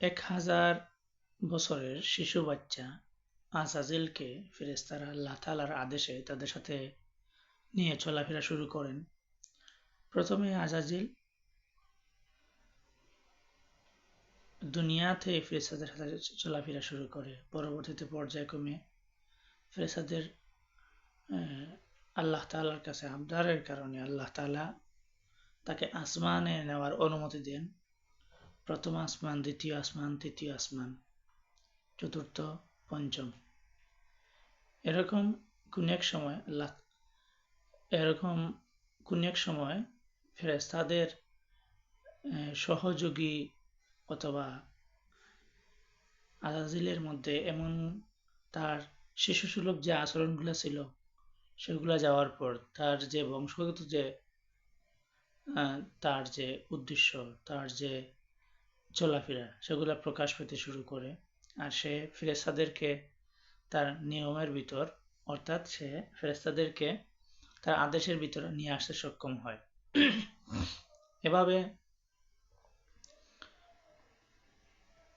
এক হাজার বছরের শিশু বাচ্চা তালার আদেশে তাদের সাথে নিয়ে চলাফেরা শুরু করেন। প্রথমে আজাজিল দুনিয়াতে ফেরেস্তাদের সাথে চলাফেরা শুরু করে। পরবর্তীতে পর্যায়ক্রমে ফেরেস্তাদের আল্লাহ তালার কাছে আবদারের কারণে আল্লাহ তালা তাকে আসমানে নেওয়ার অনুমতি দেন। প্রথম আসমান, দ্বিতীয় আসমান, তৃতীয় আসমান, চতুর্থ, পঞ্চম। এরকম কোন এক সময় আল্লাহ এরকম কোন এক সময় ফেরেস্তাদের সহযোগী অথবা আজাজিলের মধ্যে এমন তার শিশুসুলভ যে আচরণগুলো ছিল, সেগুলা যাওয়ার পর তার যে বংশগত যে তার যে উদ্দেশ্য, তার যে চলাফেরা, সেগুলো প্রকাশ পেতে শুরু করে। আর সে ফেরেস্তাদেরকে তার নিয়মের ভিতর, অর্থাৎ সে ফেরেস্তাদেরকে তার আদেশের ভিতরে নিয়ে আসতে সক্ষম হয়। এভাবে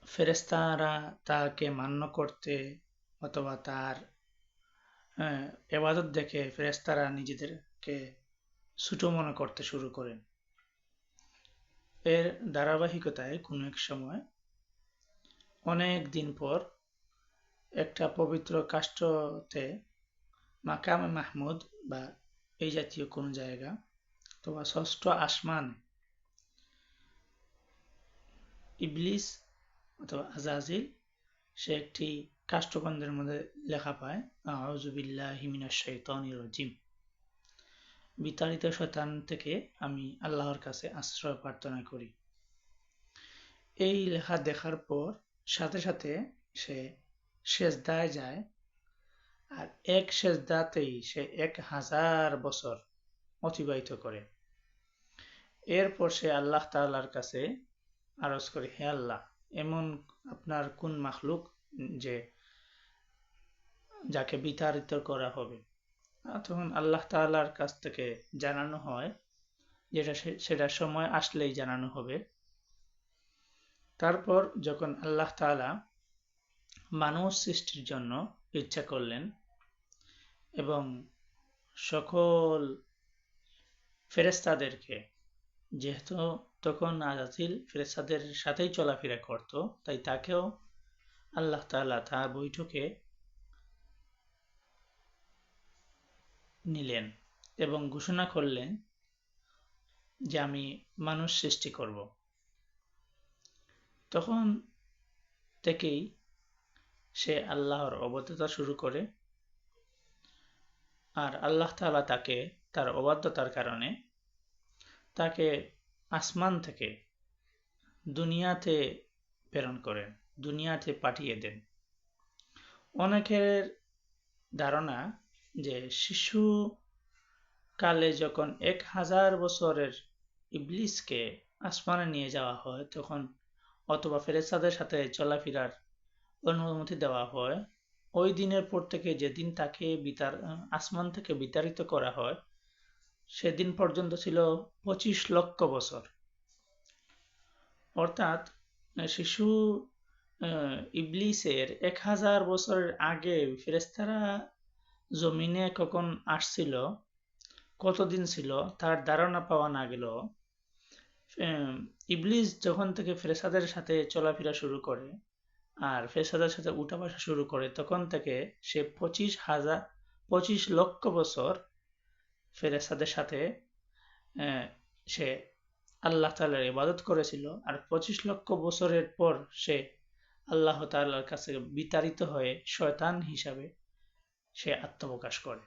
ফেরেস্তারা তাকে মান্য করতে অথবা তার এবাদত দেখে ফেরেস্তারা নিজেদেরকে ছোট মনে করতে শুরু করেন। এর ধারাবাহিকতায় কোনো এক সময়, অনেক দিন পর একটা পবিত্র কাষ্টতে মাকামে মাহমুদ বা এই জাতীয় কোনো জায়গা অথবা ষষ্ঠ আসমান ইবলিস অথবা আজাজিল, সে একটি কাষ্টকন্দের মধ্যে লেখা পায় আউজুবিল্লাহ হিমিনা শৈতানির রজিম। বিতাড়িত শতান থেকে আমি আল্লাহর কাছে আশ্রয় প্রার্থনা করি। এই লেখা দেখার পর সাথে সাথে সে সেজদায় যায় আর এক সেজদাতেই সে এক হাজার বছর অতিবাহিত করে। এরপর সে আল্লাহ তাল্লার কাছে আরজ করে, হে আল্লাহ, এমন আপনার কোন মাখলুক যে, যাকে বিতাড়িত করা হবে? তখন আল্লাহ তালার কাছ থেকে জানানো হয়, যেটা সেটা সময় আসলেই জানানো হবে। তারপর যখন আল্লাহ তালা মানুষ সৃষ্টির জন্য ইচ্ছা করলেন এবং সকল ফেরেস্তাদেরকে যেহেতু তখন আজাতিল ফেরেস্তাদের সাথেই চলাফেরা করত, তাই তাকেও আল্লাহ তালা তার বৈঠকে নিলেন এবং ঘোষণা করলেন যে আমি মানুষ সৃষ্টি করব। তখন থেকেই সে আল্লাহর অবদ্ধতা শুরু করে আর আল্লাহ তালা তাকে তার অবাধ্যতার কারণে তাকে আসমান থেকে দুনিয়াতে প্রেরণ করেন, দুনিয়াতে পাঠিয়ে দেন। অনেকের ধারণা যে শিশু কালে যখন এক হাজার বছরের ইবলিসকে আসমানে নিয়ে যাওয়া হয়, তখন অথবা ফেরেস্তাদের সাথে চলাফেরার অনুমতি দেওয়া হয়। ওই দিনের পর থেকে যেদিন তাকে বিতার, আসমান থেকে বিতাড়িত করা হয়, সেদিন পর্যন্ত ছিল পঁচিশ লক্ষ বছর। অর্থাৎ, শিশু ইবলিসের এক হাজার বছরের আগে ফেরেস্তারা জমিনে কখন আসছিল, কতদিন ছিল, তার ধারণা পাওয়া না গেল ইবলিস যখন থেকে ফেরেসাদের সাথে চলাফেরা শুরু করে আর ফেরেসাদের সাথে উঠা বসা শুরু করে, তখন থেকে সে পঁচিশ হাজার, পঁচিশ লক্ষ বছর ফেরেসাদের সাথে সে আল্লাহ তালার ইবাদত করেছিল আর পঁচিশ লক্ষ বছরের পর সে আল্লাহ তাল্লার কাছে বিতাড়িত হয়ে শয়তান হিসাবে সে আত্মপ্রকাশ করে।